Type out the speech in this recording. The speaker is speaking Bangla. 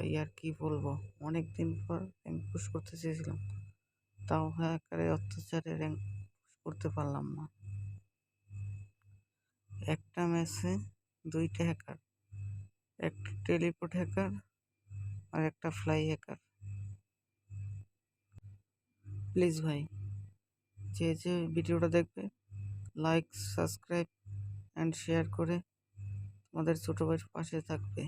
ভাই, আর কি বলব? অনেক দিন পর র্যাঙ্ক পুশ করতে চেয়েছিলাম। তাও হ্যাকারের অত্যাচারে র্যাঙ্ক পুশ করতে পারলাম না। একটা ম্যাচে দুইটা হ্যাকার একটা টেলিপোর্ট হ্যাকার আর একটা ফ্লাই হ্যাকার প্লিজ ভাই, যে যে ভিডিওটা দেখবে লাইক সাবস্ক্রাইব অ্যান্ড শেয়ার করে তোমাদের ছোটো ভাইয়ের পাশে থাকবে।